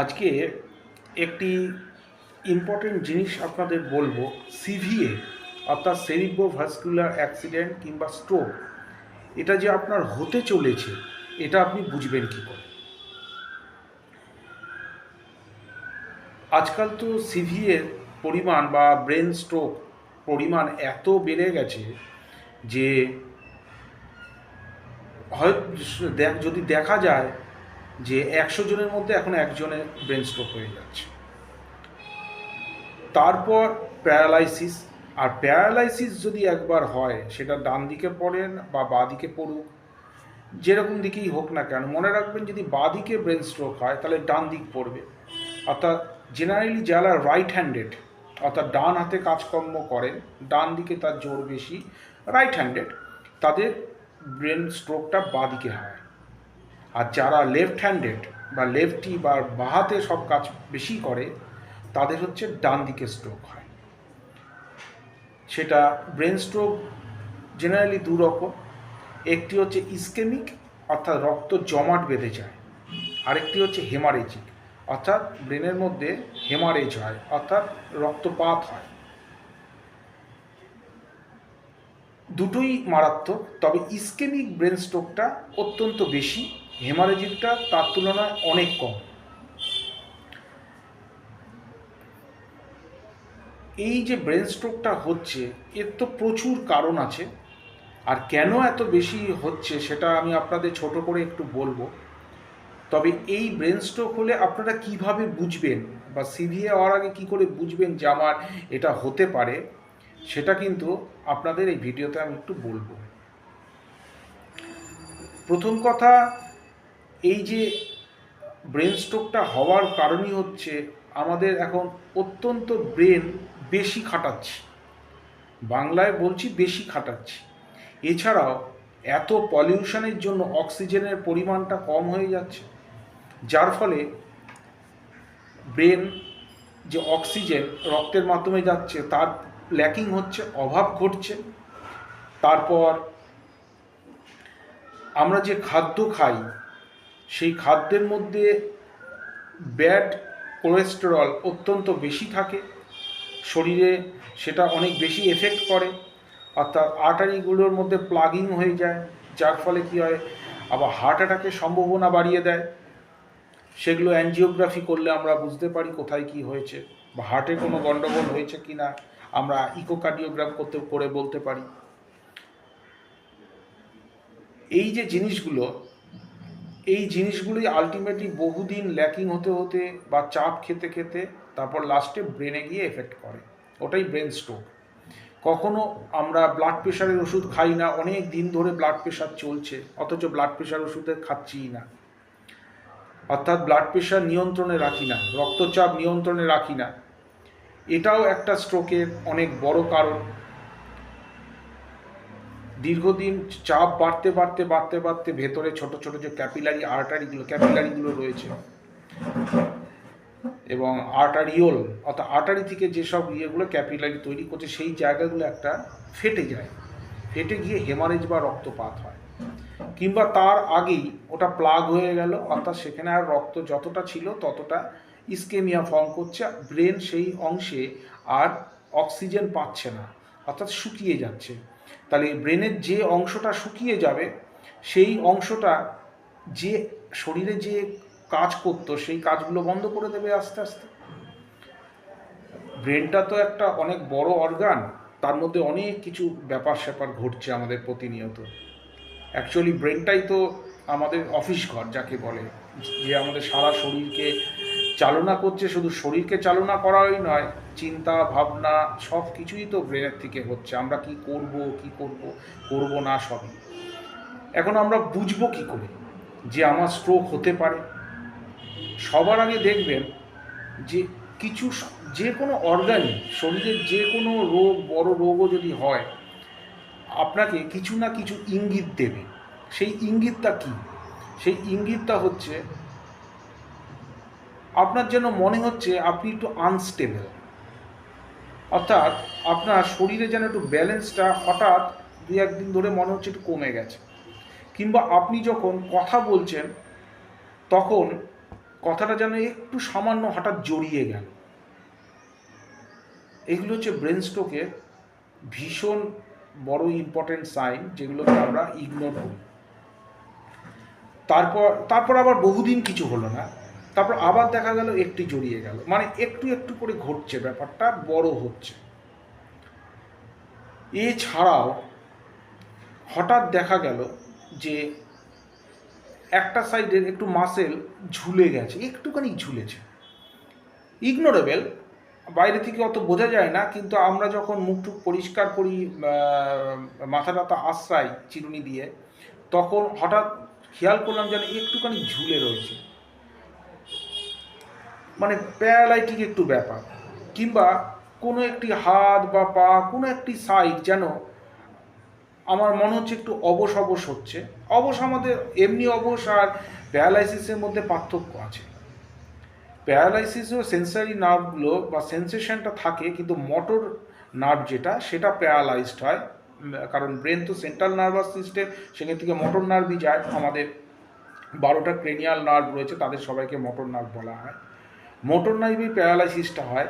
আজকে একটি ইম্পর্টেন্ট জিনিস আপনাদের বলব সিভিএ অর্থাৎ সেরিব্রো ভাস্কুলার অ্যাক্সিডেন্ট কিংবা স্ট্রোক এটা যে আপনার হতে চলেছে, এটা আপনি বুঝবেন কী করে? আজকাল তো সিভিএর পরিমাণ বা ব্রেন স্ট্রোক পরিমাণ এত বেড়ে গেছে যে হয় যদি দেখা যায় যে একশো জনের মধ্যে এখন একজনের ব্রেন স্ট্রোক হয়ে যাচ্ছে। তারপর প্যারালাইসিস, আর প্যারালাইসিস যদি একবার হয়, সেটা ডান দিকে পড়েন বা বাঁ দিকে পড়ুক, যেরকম দিকেই হোক না কেন, মনে রাখবেন যদি বাঁ দিকে ব্রেন স্ট্রোক হয়, তাহলে ডান দিক পড়বে। অর্থাৎ জেনারেলি যারা রাইট হ্যান্ডেড অর্থাৎ ডান হাতে কাজকর্ম করেন, ডান দিকে তার জোর বেশি রাইট হ্যান্ডেড তাদের ব্রেন স্ট্রোকটা বাঁ দিকে হয়। আর যারা লেফট হ্যান্ডেড বা লেফটি বা বাহাতে সব কাজ বেশি করে, তাদের হচ্ছে ডান দিকে স্ট্রোক হয়। সেটা ব্রেন স্ট্রোক জেনারেলি দু রকম। একটি হচ্ছে ইস্কেমিক অর্থাৎ রক্ত জমাট বেঁধে যায়। আরেকটি হচ্ছে হেমারেজিক অর্থাৎ ব্রেনের মধ্যে হেমারেজ হয়, অর্থাৎ রক্তপাত হয়। দুটোই মারাত্মক, তবে ইস্কেমিক ব্রেন স্ট্রোকটা অত্যন্ত বেশি। হেমারেজিকটা তার তুলনায় অনেক কম। এই যে ব্রেন স্ট্রোকটা হচ্ছে, এর তো প্রচুর কারণ আছে। আর কেন এত বেশি হচ্ছে সেটা আমি আপনাদের ছোট করে একটু বলব। তবে এই ব্রেন স্ট্রোক হলে আপনারা কীভাবে বুঝবেন বা সিভিএ হওয়ার আগে কী করে বুঝবেন যে আমার এটা হতে পারে, সেটা কিন্তু আপনাদের এই ভিডিওতে আমি একটু বলব। প্রথম কথা এই যে ব্রেন স্ট্রোকটা হওয়ার কারণই হচ্ছে আমাদের এখন অত্যন্ত ব্রেন বেশি খাটাচ্ছি। বাংলায় বলছি বেশি খাটাচ্ছি। এছাড়াও এত পলিউশনের জন্য অক্সিজেনের পরিমাণটা কম হয়ে যাচ্ছে। যার ফলে ব্রেন যে অক্সিজেন রক্তের মাধ্যমে যাচ্ছে, তার ল্যাকিং হচ্ছে, অভাব ঘটছে। তারপর আমরা যে খাদ্য খাই সেই খাদ্যের মধ্যে ব্যাড কোলেস্টেরল অত্যন্ত বেশি থাকে। শরীরে সেটা অনেক বেশি এফেক্ট করে। অর্থাৎ আর্টারিগুলোর মধ্যে প্লাগিং হয়ে যায়, যার ফলে কী হয়, আবার হার্ট অ্যাটাকের সম্ভাবনা বাড়িয়ে দেয়। সেগুলো অ্যানজিওগ্রাফি করলে আমরা বুঝতে পারি কোথায় কি হয়েছে বা হার্টে কোনো গণ্ডগোল হয়েছে কি না, আমরা ইকোকার্ডিওগ্রাম করতে, করে বলতে পারি। এই যে জিনিসগুলো এই জিনিসগুলোই আলটিমেটলি বহুদিন ল্যাকিং হতে হতে বা চাপ খেতে খেতে তারপর লাস্টে ব্রেনে গিয়ে এফেক্ট করে। ওটাই ব্রেন স্ট্রোক কখনো আমরা ব্লাড প্রেশারের ওষুধ খাই না, অনেক দিন ধরে ব্লাড প্রেশার চলছে, অথচ ব্লাড প্রেশার ওষুধে খাচ্ছিই না। অর্থাৎ ব্লাড প্রেশার নিয়ন্ত্রণে রাখি না, রক্তচাপ নিয়ন্ত্রণে রাখি না। এটাও একটা স্ট্রোকের অনেক বড় কারণ। দীর্ঘদিন চাপ বাড়তে বাড়তে বাড়তে বাড়তে ভেতরে ছোট ছোট যে ক্যাপিলারি আর্টারিগুলো, ক্যাপিলারিগুলো রয়েছে এবং আর্টারিওল, অর্থাৎ আর্টারি থেকে যেসব ইয়েগুলো ক্যাপিলারি তৈরি করছে, সেই জায়গাগুলো একটা ফেটে যায়। ফেটে গিয়ে হেমারেজ বা রক্তপাত হয়। কিংবা তার আগেই ওটা প্লাগ হয়ে গেল, অর্থাৎ সেখানে আর রক্ত যতটা ছিল ততটা ইস্কেমিয়া ফর্ম করছে, ব্রেন সেই অংশে আর অক্সিজেন পাচ্ছে না, অর্থাৎ শুকিয়ে যাচ্ছে। তাহলে ব্রেনের যে অংশটা শুকিয়ে যাবে, সেই অংশটা যে শরীরে যে কাজ করতো, সেই কাজগুলো বন্ধ করে দেবে আস্তে আস্তে। ব্রেনটা তো একটা অনেক বড় অর্গান, তার মধ্যে অনেক কিছু ব্যাপার স্যাপার ঘটছে আমাদের প্রতিনিয়ত। অ্যাকচুয়ালি ব্রেনটাই তো আমাদের অফিস ঘর, যাকে বলে, যে আমাদের সারা শরীরকে চালনা করছে, শুধু শরীরকে চালনা করাই নয়, চিন্তা, ভাবনা, সব কিছুই তো ব্রেনের থেকে হচ্ছে। আমরা কি করব কি করব করব না সবই। এখন আমরা বুঝব কি করে যে আমার স্ট্রোক হতে পারে। সবার আগে দেখবেন যে কিছু যে কোনো অর্গানই শরীরের যে কোনো রোগ, বড় রোগও যদি হয়, আপনাকে কিছু না কিছু ইঙ্গিত দেবে। সেই ইঙ্গিতটা কি? সেই ইঙ্গিতটা হচ্ছে আপনার যেন মনে হচ্ছে আপনি একটু আনস্টেবল অর্থাৎ আপনার শরীরে যেন একটু ব্যালেন্সটা হঠাৎ দু একদিন ধরে মনে হচ্ছে একটু কমে গেছে। কিংবা আপনি যখন কথা বলছেন, তখন কথাটা যেন একটু সামান্য হঠাৎ জড়িয়ে গেল। এগুলো হচ্ছে ব্রেন স্ট্রোকের ভীষণ বড় ইম্পর্টেন্ট সাইন যেগুলোকে আমরা ইগনোর করি। তারপর তারপর আবার বহুদিন কিছু হলো না। তারপর আবার দেখা গেল একটু জড়িয়ে গেল। মানে একটু একটু করে ঘটছে ব্যাপারটা, বড় হচ্ছে। এছাড়াও হঠাৎ দেখা গেল যে একটা সাইডের একটু মাসেল ঝুলে গেছে, একটুখানি ঝুলেছে। ইগনোরেবেল বাইরে থেকে অত বোঝা যায় না, কিন্তু আমরা যখন মুখ টুক পরিষ্কার করি মাথা টাথা আশ্রাই চিরুনি দিয়ে, তখন হঠাৎ খেয়াল করলাম যেন একটুখানি ঝুলে রয়েছে। মানে প্যারালাইটিক একটু ব্যাপার। কিংবা কোনো একটি হাত বা পা, কোনো একটি সাইড যেন আমার মনে হচ্ছে একটু অবশ অবশ হচ্ছে। অবশ আমাদের, এমনি অবশ আর প্যারালাইসিসের মধ্যে পার্থক্য আছে। প্যারালাইসিসও সেন্সারি নার্ভগুলো বা সেন্সেশনটা থাকে, কিন্তু মোটর নার্ভ যেটা, সেটা প্যারালাইজড হয়। কারণ ব্রেন তো সেন্ট্রাল নার্ভাস সিস্টেম সেখান থেকে মোটর নার্ভই যায়। আমাদের বারোটা ক্রেনিয়াল নার্ভ রয়েছে, তাদের সবাইকে মোটর নার্ভ বলা হয়। মোটর নার্ভই প্যারালাইসিসটা হয়।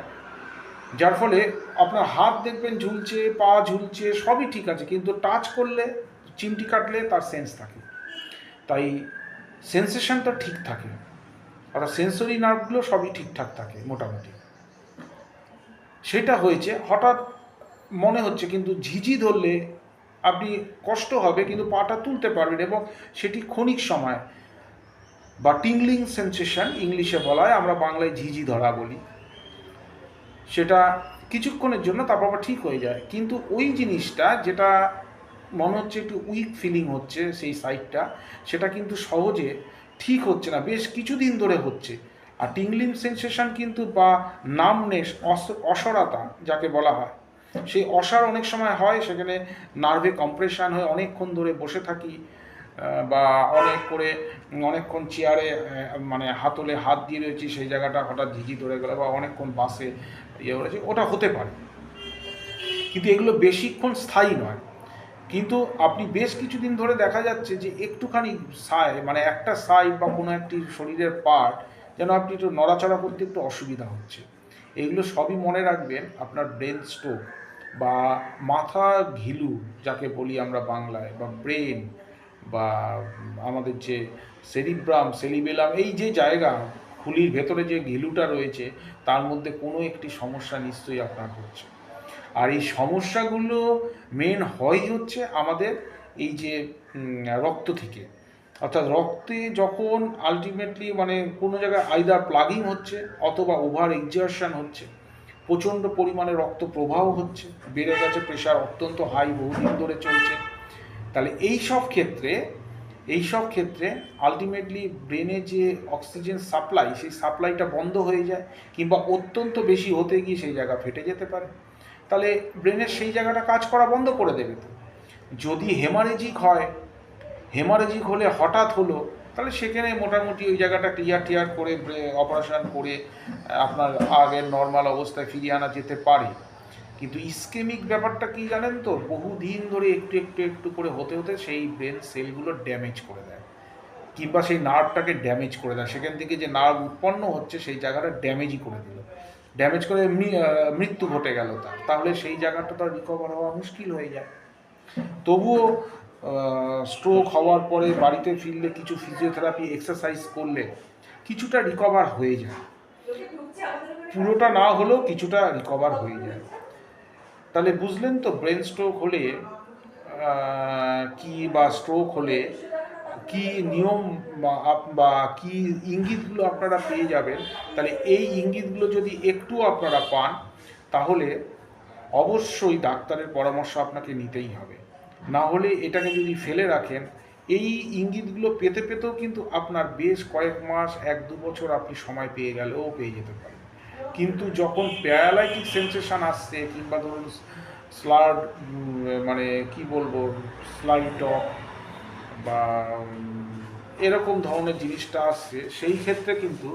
যার ফলে আপনার হাত দেখবেন ঝুলছে, পা ঝুলছে, সবই ঠিক আছে, কিন্তু টাচ করলে, চিমটি কাটলে তার সেন্স থাকে। তাই সেন্সেশনটা ঠিক থাকে। অর্থাৎ সেন্সরি নার্ভগুলো সবই ঠিকঠাক থাকে, মোটামুটি। সেটা হয়েছে, হঠাৎ মনে হচ্ছে কিন্তু ঝিঝি ধরলে আপনি কষ্ট হবে, কিন্তু পাটা তুলতে পারবেন এবং সেটি ক্ষণিক সময় বা টিংলিং সেন্সেশন ইংলিশে বলা হয়, আমরা বাংলায় ঝিঝি ধরা বলি। সেটা কিছুক্ষণের জন্য তারপর আবার ঠিক হয়ে যায়। কিন্তু ওই জিনিসটা যেটা মনে হচ্ছে একটু উইক ফিলিং হচ্ছে সেই সাইডটা সেটা কিন্তু সহজে ঠিক হচ্ছে না। বেশ কিছুদিন ধরে হচ্ছে। আর টিংলিং সেন্সেশন কিন্তু বা নামনেস অসরতা যাকে বলা হয়, সেই অসার অনেক সময় হয়। সেখানে নার্ভে কম্প্রেশন হয়ে অনেকক্ষণ ধরে বসে থাকি। বা অনেক করে, অনেকক্ষণ চেয়ারে মানে হাতলে হাত দিয়ে রয়েছি, সেই জায়গাটা হঠাৎ ঝিঝি ধরে গেলো বা অনেকক্ষণ বাসে ইয়ে করেছি ওটা হতে পারে। কিন্তু এগুলো বেশিক্ষণ স্থায়ী নয়। কিন্তু আপনি বেশ কিছুদিন ধরে দেখা যাচ্ছে যে একটুখানি সাই মানে একটা সাইড বা কোনো একটি শরীরের পার্ট যেন আপনি একটু নড়াচড়া করতে একটু অসুবিধা হচ্ছে। এগুলো সবই মনে রাখবেন, আপনার ব্রেন স্ট্রোক বা মাথা ঘিলু, যাকে বলি আমরা বাংলায়, বা ব্রেন বা আমাদের যে সেরিব্রাম, সেলিবেলাম, এই যে জায়গা খুলির ভেতরে যে ঘিলুটা রয়েছে, তার মধ্যে কোনো একটি সমস্যা নিশ্চয়ই আপনার হচ্ছে। আর এই সমস্যাগুলো মেন হয় হচ্ছে আমাদের এই যে রক্ত থেকে। অর্থাৎ রক্তে যখন আলটিমেটলি মানে কোনো জায়গায় আইদার প্লাগিং হচ্ছে অথবা ওভার এক্সারশন হচ্ছে, প্রচণ্ড পরিমাণে রক্ত প্রবাহ হচ্ছে, বেড়ে গেছে প্রেশার অত্যন্ত হাই বহুদিন ধরে চলছে। তাহলে এই সব ক্ষেত্রে, এই সব ক্ষেত্রে আলটিমেটলি ব্রেনে যে অক্সিজেন সাপ্লাই সেই সাপ্লাইটা বন্ধ হয়ে যায় কিংবা অত্যন্ত বেশি হতে গিয়ে সেই জায়গা ফেটে যেতে পারে। তাহলে ব্রেনের সেই জায়গাটা কাজ করা বন্ধ করে দেবে তো। যদি হেমারেজিক হয় হেমারেজিক হলে হঠাৎ হলো, তাহলে সেখানে মোটামুটি ওই জায়গাটা ক্লিয়ার টিয়ার করে অপারেশন করে, আপনার আগের নর্মাল অবস্থায় ফিরিয়ে আনা যেতে পারে। কিন্তু ইস্কেমিক ব্যাপারটা কি জানেন তো? বহুদিন ধরে একটু একটু একটু করে হতে হতে সেই ব্রেন সেলগুলো ড্যামেজ করে দেয়। কিংবা সেই নার্ভটাকে ড্যামেজ করে দেয়। সেখান থেকে যে নার্ভ উৎপন্ন হচ্ছে সেই জায়গাটা ড্যামেজই করে দিল। ড্যামেজ করে মৃত্যু ঘটে গেল তার। তাহলে সেই জায়গাটা তো রিকভার হওয়া মুশকিল হয়ে যায়। তবুও স্ট্রোক হওয়ার পরে বাড়িতে ফিরলে কিছু ফিজিওথেরাপি এক্সারসাইজ করলে কিছুটা রিকভার হয়ে যায়। পুরোটা না হলেও কিছুটা রিকভার হয়ে যায়। তাহলে বুঝলেন তো ব্রেন স্ট্রোক হলে কি বা স্ট্রোক হলে কি নিয়ম বা কি ইঙ্গিতগুলো আপনারা পেয়ে যাবেন? তাহলে এই ইঙ্গিতগুলো যদি একটু আপনারা পান, তাহলে অবশ্যই ডাক্তারের পরামর্শ আপনাকে নিতেই হবে। না হলে এটাকে যদি ফেলে রাখেন, এই ইঙ্গিতগুলো পেতে পেতেও কিন্তু আপনার বেশ কয়েক মাস, এক দু বছর আপনি সময় পেয়ে গেলেও পেয়ে যেতে পারেন। কিন্তু যখন প্যারালাইটিক সেন্সেশন আসছে, কিংবা ধরুন স্লাড মানে কি বলব স্লাইড টক বা এরকম ধরনের জিনিসটা আসছে, সেই ক্ষেত্রে কিন্তু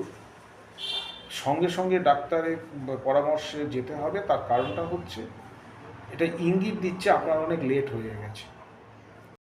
সঙ্গে সঙ্গে ডাক্তারের পরামর্শে যেতে হবে। তার কারণটা হচ্ছে, এটা ইঙ্গিত দিচ্ছে আপনার অনেক লেট হয়ে গেছে।